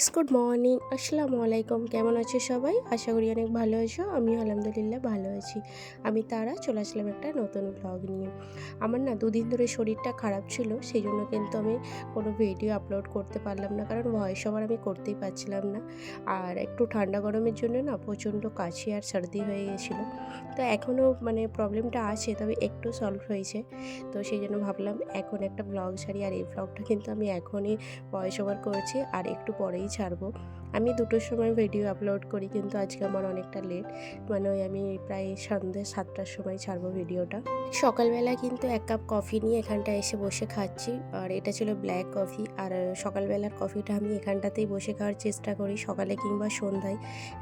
Guys good morning আসসালামু আলাইকুম কেমন আছো সবাই? আশা করি অনেক ভালো আছো। আমি আলহামদুলিল্লাহ ভালো আছি। আমি তারা, চলে আসলাম একটা নতুন ব্লগ নিয়ে। আমার না দুদিন ধরে শরীরটা খারাপ ছিল সেই জন্য কিন্তু আমি কোনো ভিডিও আপলোড করতে পারলাম না। কারণ ভয়েস ওভার আমি করতেই পারছিলাম না। আর একটু ঠান্ডা গরমের জন্য না প্রচণ্ড কাশি আর সর্দি হয়ে গেছিল। তো এখনও মানে প্রবলেমটা আছে, তবে একটু সলভ হয়েছে। তো সেই জন্য ভাবলাম এখন একটা ব্লগ ছাড়ি। আর এই ব্লগটা কিন্তু আমি এখনই ভয়েস ওভার করেছি। আর একটু পরেই ছাড়বো। আমি দুটোর সময় ভিডিও আপলোড করি, কিন্তু আজকে আমার অনেকটা লেট মানে ওই আমি প্রায় সন্ধ্যে সাতটার সময় ছাড়বো ভিডিওটা সকালবেলা কিন্তু এক কাপ কফি নিয়ে এখানটা এসে বসে খাচ্ছি। আর এটা ছিল ব্ল্যাক কফি আর সকালবেলার কফিটা আমি এখানটাতেই বসে খাওয়ার চেষ্টা করি, সকালে কিংবা সন্ধ্যায়।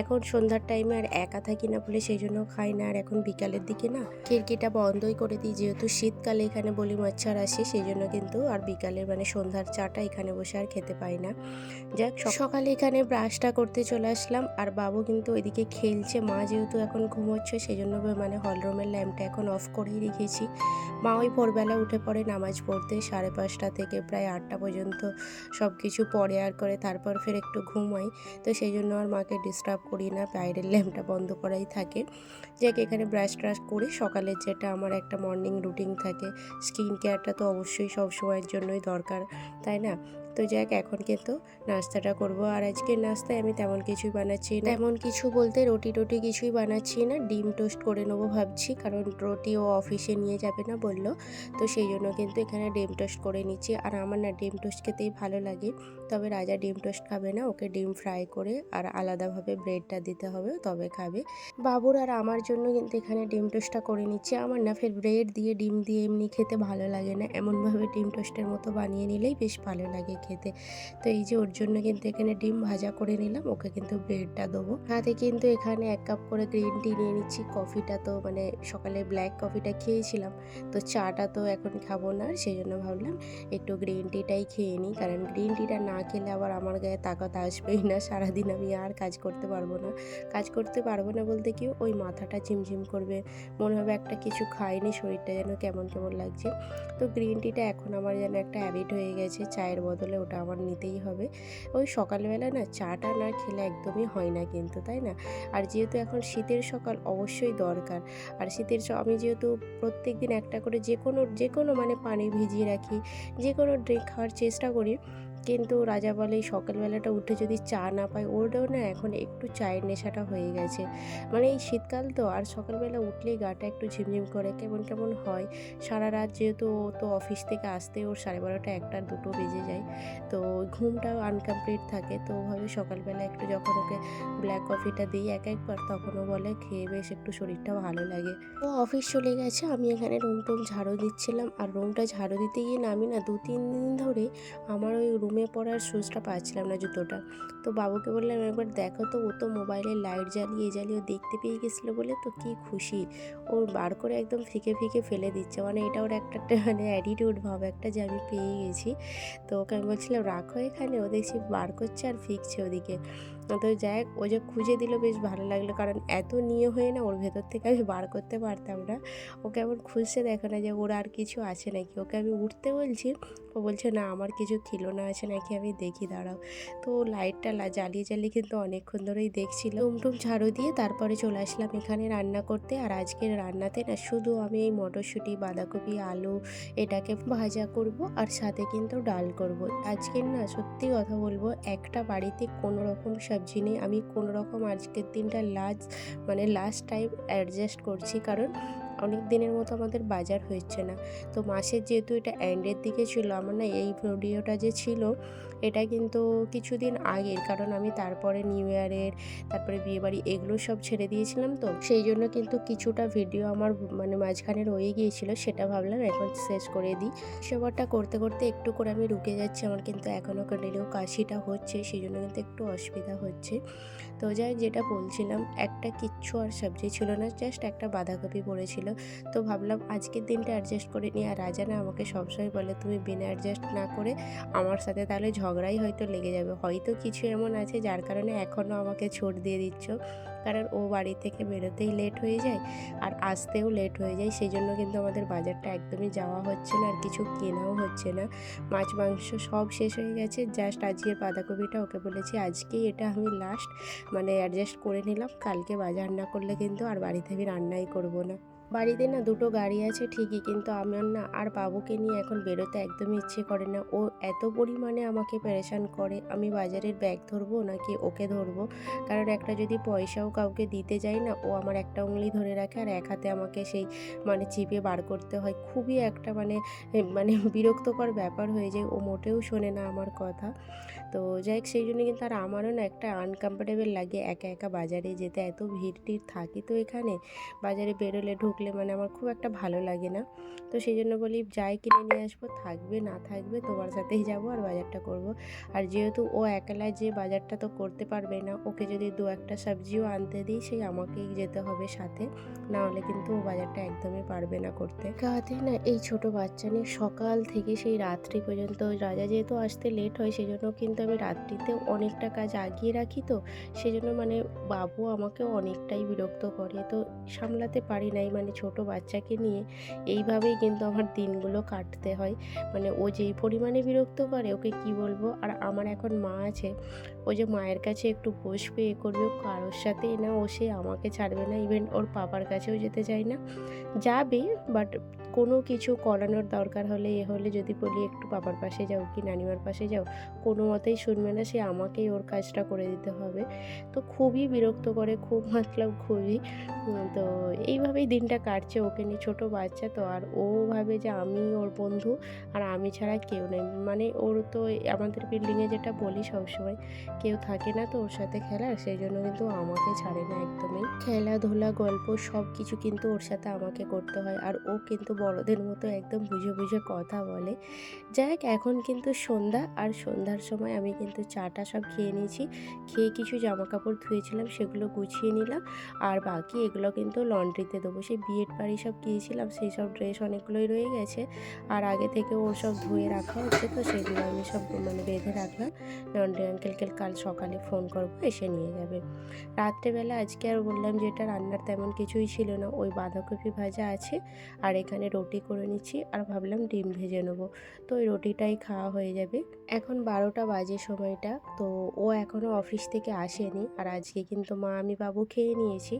এখন সন্ধ্যার টাইমে আর একা থাকি না বলে সেই জন্য খাই না। আর এখন বিকালের দিকে না, খিড়কিটা বন্ধই করে দিই। যেহেতু শীতকালে এখানে বলি মচ্ছার আসে, সেই জন্য কিন্তু আর বিকালের মানে সন্ধ্যার চাটা এখানে বসে আর খেতে পাই না। যাক সকালে এখানে ব্রাশটা করতে চলে আসলাম। আর বাবু কিন্তু ওইদিকে খেলছে। মা যেহেতু এখন ঘুমোচ্ছে সেই জন্য মানে হলরুমের ল্যাম্পটা এখন অফ করেই রেখেছি। মা ওই ভোরবেলা উঠে পড়ে নামাজ পড়তে। সাড়ে পাঁচটা থেকে প্রায় আটটা পর্যন্ত সব কিছু পরে আর করে তারপর ফের একটু ঘুমাই। তো সেই জন্য আর মাকে ডিস্টার্ব করি না। বাইরের ল্যাম্পটা বন্ধ করাই থাকে। যাক, এখানে ব্রাশ ট্রাশ করে সকালের যেটা আমার একটা মর্নিং রুটিন থাকে। স্কিন কেয়ারটা তো অবশ্যই সব সময়ের জন্যই দরকার, তাই না? তো যাক, এখন কিন্তু নাস্তাটা করব। আর আজকের নাস্তায় আমি তেমন কিছুই বানাচ্ছি না। তেমন কিছু বলতে রুটি টুটি কিছুই বানাচ্ছি না। ডিম টোস্ট করে নেব ভাবছি, কারণ রুটি ও অফিসে নিয়ে যাবে না বলল। তো সেই জন্য কিন্তু এখানে ডিম টোস্ট করে নিচ্ছি। আর আমার না ডিম টোস্ট খেতেই ভালো লাগে। তবে রাজা ডিম টোস্ট খাবে না, ওকে ডিম ফ্রাই করে আর আলাদাভাবে ব্রেডটা দিতে হবে, তবে খাবে। বাবুর আর আমার জন্য কিন্তু এখানে ডিম টোস্টটা করে নিচ্ছি। আমার না ফের ব্রেড দিয়ে ডিম দিয়ে এমনি খেতে ভালো লাগে না। এমনভাবে ডিম টোস্টের মতো বানিয়ে নিলেই বেশ ভালো লাগে। খেতে। তো এই যে ওর জন্য কিন্তু এখানে ডিম ভাজা করে নিলাম, ওকে কিন্তু ব্রেডটা দেবো। হাতে কিন্তু এখানে এক কাপ করে গ্রিন টি নিয়ে নিচ্ছি। কফিটা তো মানে সকালে ব্ল্যাক কফিটা খেয়েছিলাম, তো চাটা তো এখন খাব না সেই জন্য ভাবলাম একটু গ্রিন টিটাই খেয়ে নিই। কারণ গ্রিন টিটা না খেলে আবার আমার গায়ে তাকাত আসবেই না, সারাদিন আমি আর কাজ করতে পারব না। কাজ করতে পারব না বলতে কি, ওই মাথাটা ঝিমঝিম করবে, মনে হবে একটা কিছু খাইনি, শরীরটা যেন কেমন কেমন লাগছে। তো গ্রিন টিটা এখন আমার যেন একটা হ্যাবিট হয়ে গেছে, চায়ের বদলে। ওটা আমার নিতেই হবে। ওই সকালবেলা না চাটা না খেলে একদমই হয় না কিন্তু, তাই না? আর যেহেতু এখন শীতের সকাল অবশ্যই দরকার। আর শীতের আমি যেহেতু প্রত্যেক দিন একটা করে যে কোনো যে কোনো মানে পানি ভিজিয়ে রাখি যে কোনো ড্রিঙ্ক খাওয়ার চেষ্টা করি কিন্তু রাজা বলে, এই সকালবেলাটা উঠে যদি চা না পায় ওরও না এখন একটু চায়ের নেশাটা হয়ে গেছে। মানে এই শীতকাল তো, আর সকালবেলা উঠলেই গাটা একটু ঝিমঝিম করে, কেমন কেমন হয়। সারা রাত যেহেতু ও তো অফিস থেকে আসতে, ওর সাড়ে বারোটা একটা, দুটো বেজে যায়। তো ঘুমটাও আনকমপ্লিট থাকে। তো ওভাবে সকালবেলা একটু যখন ওকে ব্ল্যাক কফিটা দিই এক একবার তখনও বলে, খেয়ে বেশ, একটু শরীরটা ভালো লাগে। ও অফিস চলে গেছে, আমি এখানে রুম টুম ঝাড়ু দিচ্ছিলাম। আর রুমটা ঝাড়ু দিতে গিয়ে না আমি না দু তিন দিন ধরে আমার ওই রুমে পড়ার শুজটা পাচ্ছিলাম না জুতোটা। তো বাবুকে বললাম একবার দেখো তো ও তো মোবাইলে লাইট জ্বালিয়ে জ্বালিয়ে দেখতে পেয়ে গেছিল বলে তো কি খুশি। ও বার করে একদম ফিকে ফিকে ফেলে দিচ্ছে। মানে এটা ওর একটা একটা মানে অ্যাটিটিউড ভাব একটা যে আমি পেয়ে গেছি। তো ওকে আমি বলছিলাম রাখো এখানে ও দেখছি বার করছে আর ফিকছে ওদিকে। তো যাই হোক, ও যে খুঁজে দিল বেশ ভালো লাগল কারণ এত নিয়ে হয়ে না ওর ভেতর থেকে আমি বার করতে পারতাম না। ও কেমন খুঁজছে দেখো না যে ওর আর কিছু আছে নাকি। ওকে আমি উঠতে বলছি ও বলছে, না, আমার কিছু খিলোনা আছে নাকি? আমি দেখি, দাঁড়াও। তো লাইটটা জ্বালিয়ে জ্বালিয়ে কিন্তু অনেকক্ষণ ধরেই দেখছিল। টুম ঝাড়ু দিয়ে তারপরে চলে আসলাম এখানে রান্না করতে। আর আজকের রান্নাতে না শুধু আমি এই মটরশুঁটি, বাঁধাকপি, আলু এটাকে ভাজা করব আর সাথে কিন্তু ডাল করব। আজকের না সত্যি কথা বলব, একটা বাড়িতে কোনো রকম সবজি নেই। আমি কোনো রকম আজকের দিনটা লাস্ট মানে লাস্ট টাইম অ্যাডজাস্ট করছি। কারণ অনেক দিনের মতো আমাদের বাজার হচ্ছে না। তো মাসের যেহেতু এটা অ্যান্ডের দিকে ছিল, আমার না এই ভিডিওটা যে ছিল, এটা কিন্তু কিছুদিন আগের। কারণ আমি তারপরে নিউ ইয়ারের তারপরে বিয়েবাড়ি এগুলো সব ছেড়ে দিয়েছিলাম তো। সেই জন্য কিন্তু কিছুটা ভিডিও আমার মানে মাঝখানে রয়ে গিয়েছিল, সেটা ভাবলাম এখন শেষ করে দিই। সেবারটা করতে করতে একটু করে আমি রুকে যাচ্ছি, আমার কিন্তু এখনও কন্টিনিউ কাশিটা হচ্ছে, সেই জন্য কিন্তু একটু অসুবিধা হচ্ছে। তো যাই যেটা বলছিলাম, একটা কিচ্ছু আর সবজি ছিল না জাস্ট একটা বাঁধাকপি পড়েছিল। তো ভাবলাম আজকের দিনটা অ্যাডজাস্ট করে নিই, আর রাজা না আমাকে সবসময় বলে, তুমি বিনা অ্যাডজাস্ট না করে আমার সাথে তাহলে ঝগড়াই হয়তো লেগে যাবে। হয়তো কিছু এমন আছে যার কারণে এখনও আমাকে ছোট দিয়ে দিচ্ছ, কারণ ও বাড়ি থেকে বেরোতেই লেট হয়ে যায়, আর আসতেও লেট হয়ে যায়। সেই জন্য কিন্তু আমাদের বাজারটা একদমই যাওয়া হচ্ছে না, আর কিছু কেনাও হচ্ছে না। মাছ, মাংস সব শেষ হয়ে গেছে জাস্ট আজকের বাঁধাকপিটা ওকে বলেছি, আজকেই এটা আমি লাস্ট মানে অ্যাডজাস্ট করে নিলাম। কালকে বাজার না করলে কিন্তু আর বাড়িতে আমি রান্নাই করব না। বাড়িতে না দুটো গাড়ি আছে ঠিকই, কিন্তু আমার না আর বাবুকে নিয়ে এখন বেরোতে একদমই ইচ্ছে করে না। ও এত পরিমাণে আমাকে পেরেশান করে, আমি বাজারের ব্যাগ ধরবো নাকি ওকে ধরবো? কারণ একটা যদি পয়সাও কাউকে দিতে যাই না, ও আমার একটা উংলি ধরে রাখে আর এক হাতে আমাকে সেই মানে চিপে বার করতে হয়। খুবই একটা মানে মানে বিরক্তকর ব্যাপার হয়ে যায়, ও মোটেও শোনে না আমার কথা। তো যাই হোক, সেই জন্য কিন্তু আর আমারও না একটা আনকমফোর্টেবল লাগে একা একা বাজারে যেতে, এত ভিড় টিড় থাকি তো এখানে। বাজারে বেরোলে ঢুকলে মানে আমার খুব একটা ভালো লাগে না। তো সেই জন্য বলি যাই কিনে নিয়ে আসব, থাকবে, না থাকবে, তোমার সাথেই যাব আর বাজারটা করব। আর যেহেতু ও একলা যে বাজারটা তো করতে পারবে না, ওকে যদি দু একটা সবজিও আনতে দিই, সেই আমাকেই যেতে হবে সাথে। না হলে কিন্তু ও বাজারটা একদমই পারবে না করতে। কাতে না এই ছোট বাচ্চা নিয়ে সকাল থেকে সেই রাত্রি পর্যন্ত রাজা যেহেতু আসতে লেট হয় সেই জন্য কিন্তু আমি রাত্রিতে অনেকটা কাজ আগিয়ে রাখি তো। সেই জন্য মানে বাবু আমাকে অনেকটাই বিরক্ত করে। তো সামলাতে পারি নাই মানে ছোট বাচ্চাকে নিয়ে এইভাবেই কিন্তু আমার দিনগুলো কাটতে হয়। মানে ও যেই পরিমাণে বিরক্ত করে ওকে কি বলব? আর আমার এখন মা আছে, ও যে মায়ের কাছে একটু বসবে, এ করবে কারোর সাথে না, ও সে আমাকে ছাড়বে না ইভেন ওর পাপার কাছেও যেতে চায় না। যাবে বাট কোনো কিছু করানোর দরকার হলে, এ হলে যদি বলি, একটু বাবার পাশে যাও কি নানিমার পাশে যাও? কোনো মতেই শুনবে না, সে আমাকেই ওর কাজটা করে দিতে হবে। তো খুবই বিরক্ত করে, খুব মতলব খুবই। তো এইভাবেই দিনটা কাটছে ওকে নিয়ে, ছোটো বাচ্চা তো, আর ও ভাবে যে আমি ওর বন্ধু, আর আমি ছাড়া কেউ নেই। মানে ওর তো আমাদের বিল্ডিংয়ে যেটা বলি সবসময়, কেউ থাকে না তো ওর সাথে খেলার সেই জন্য কিন্তু আমাকে ছাড়ে না একদমই। খেলাধুলা, গল্প সব কিছু কিন্তু ওর সাথে আমাকে করতে হয়, আর ও কিন্তু বড়দের মতো একদম বুঝে বুঝে কথা বলে। যাই হোক, এখন কিন্তু সন্ধ্যা আর সন্ধ্যার সময় আমি কিন্তু চাটা সব খেয়ে নিয়েছি। খেয়ে কিছু জামা কাপড় ধুয়েছিলাম, সেগুলো গুছিয়ে নিলাম। আর বাকি এগুলো কিন্তু লন্ড্রিতে দেবো। সেই বিয়ের বাড়ি সব গিয়েছিলাম, সেই সব ড্রেস অনেকগুলোই রয়ে গেছে। আর আগে থেকে ওর সব ধুয়ে রাখা হচ্ছে, তো সেগুলো আমি সব মানে বেঁধে রাখলাম। লন্ড্রি আঙ্কেলকে কাল সকালে ফোন করব, এসে নিয়ে যাবে। রাত্রেবেলা আজকে আর বললাম যে এটা রান্নার তেমন কিছুই ছিল না, ওই বাঁধাকপি ভাজা আছে। আর এখানে রুটি করে নিচ্ছি আর ভাবলাম ডিম ভেজে নেব। তো ওই রুটিটাই খাওয়া হয়ে যাবে। এখন বারোটা বাজে সময়টা। তো ও এখনও অফিস থেকে আসেনি আর আজকে কিন্তু মা আমি বাবু খেয়ে নিয়েছি।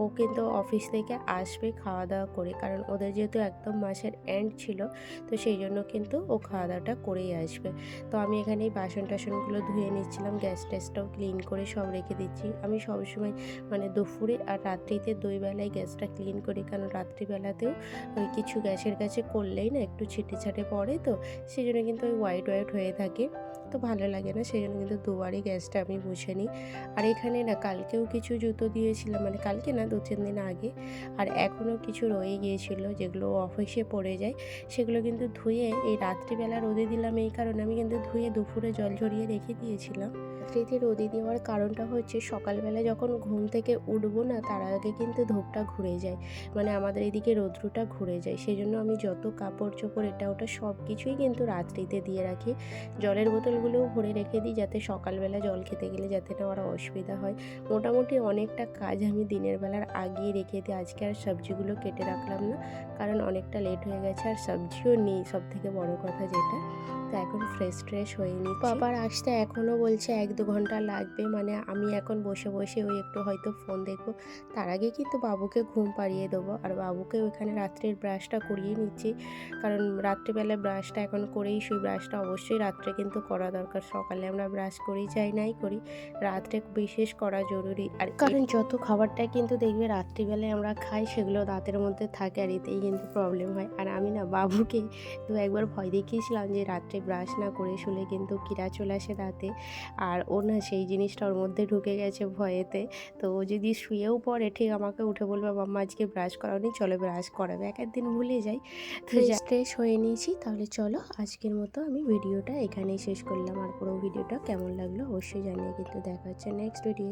ও কিন্তু অফিস থেকে আসবে খাওয়া দাওয়া করে। কারণ ওদের যেহেতু একদম মাসের এন্ড ছিল, তো সেই জন্য কিন্তু ও খাওয়া দাওয়াটা করেই আসবে। তো আমি এখানে এই বাসন টাসনগুলো ধুয়ে নিচ্ছিলাম, গ্যাস ট্যাসটাও ক্লিন করে সব রেখে দিচ্ছি। আমি সবসময় মানে দুপুরে আর রাত্রিতে দুই বেলায় গ্যাসটা ক্লিন করি, কারণ রাত্রিবেলাতেও ওই কিছু গ্যাসের কাছে করলেই না একটু ছিটে ছাটে পড়ে তো সেই জন্য কিন্তু ওই হোয়াইট হোয়াইট হয়ে থাকে। তো ভালো লাগে না সেই জন্য কিন্তু দুবারই গ্যাসটা আমি মুছে নিই। আর এখানে না কালকেও কিছু জুতো দিয়েছিলাম মানে কালকে না দু তিন দিন আগে। আর এখনও কিছু রয়ে গিয়েছিল যেগুলো অফিসে পড়ে যায়, সেগুলো কিন্তু ধুয়ে এই রাত্রিবেলা রোদে দিলাম, এই কারণে আমি কিন্তু ধুয়ে দুপুরে জল ঝরিয়ে রেখে দিয়েছিলাম। রাত্রিতে রোদে দেওয়ার কারণটা হচ্ছে সকালবেলা যখন ঘুম থেকে উঠবো না, তার আগে কিন্তু ধূপটা ঘুরে যায়। মানে আমাদের এদিকে রৌদ্রটা ঘুরে যায়। সেই জন্য আমি যত কাপড় চোপড় এটা ওটা সব কিছুই কিন্তু রাত্রিতে দিয়ে রাখি। জলের বোতলগুলোও ভরে রেখে দিই যাতে সকালবেলা জল খেতে গেলে যাতে না ওরা অসুবিধা হয়। মোটামুটি অনেকটা কাজ আমি দিনের বেলার আগিয়ে রেখে দিই। আজকে আর সবজিগুলো কেটে রাখলাম না, কারণ অনেকটা লেট হয়ে গেছে আর সবজিও নেই সব থেকে বড় কথা যেটা। তো এখন ফ্রেশ ট্রেশ হয়ে নি বাবার আসতে এখনও বলছে এক দু ঘণ্টা লাগবে। মানে আমি এখন বসে বসে ওই একটু হয়তো ফোন দেখব। তার আগে কিন্তু বাবুকে ঘুম পাড়িয়ে দেবো। আর বাবুকে ওইখানে রাত্রের ব্রাশটা করিয়ে নিচ্ছি। কারণ রাত্রিবেলা ব্রাশটা এখন করেই শুই। ব্রাশটা অবশ্যই রাত্রে কিন্তু করা দরকার। সকালে আমরা ব্রাশ করি, যাই নাই করি, রাত্রে বিশেষ করা জরুরি। আর কারণ যত খাবারটা কিন্তু দেখবে রাত্রিবেলায় আমরা খাই, সেগুলো দাঁতের মধ্যে থাকে আর এতেই কিন্তু প্রবলেম হয়। আর আমি না বাবুকে দু একবার ভয় দেখিয়েছিলাম যে রাত্রে ব্রাশ না করে শুলে কিন্তু কিরা চলে আসে দাঁতে। আর ও না সেই জিনিসটা ওর মধ্যে ঢুকে গেছে ভয়েতে। তো ও যদি শুয়েও পড়ে, ঠিক আমাকে উঠে বলবে, মাম্মা, আজকে ব্রাশ করাওনি, চলো ব্রাশ করাবে এক একদিন ভুলে যাই। তো ফ্রেশ হয়ে নিয়েছি, তাহলে চলো আজকের মতো আমি ভিডিওটা এখানেই শেষ করলাম। আর পুরো ভিডিওটা কেমন লাগল অবশ্যই জানিয়ে কিন্তু দেখা হচ্ছে নেক্সট ভিডিও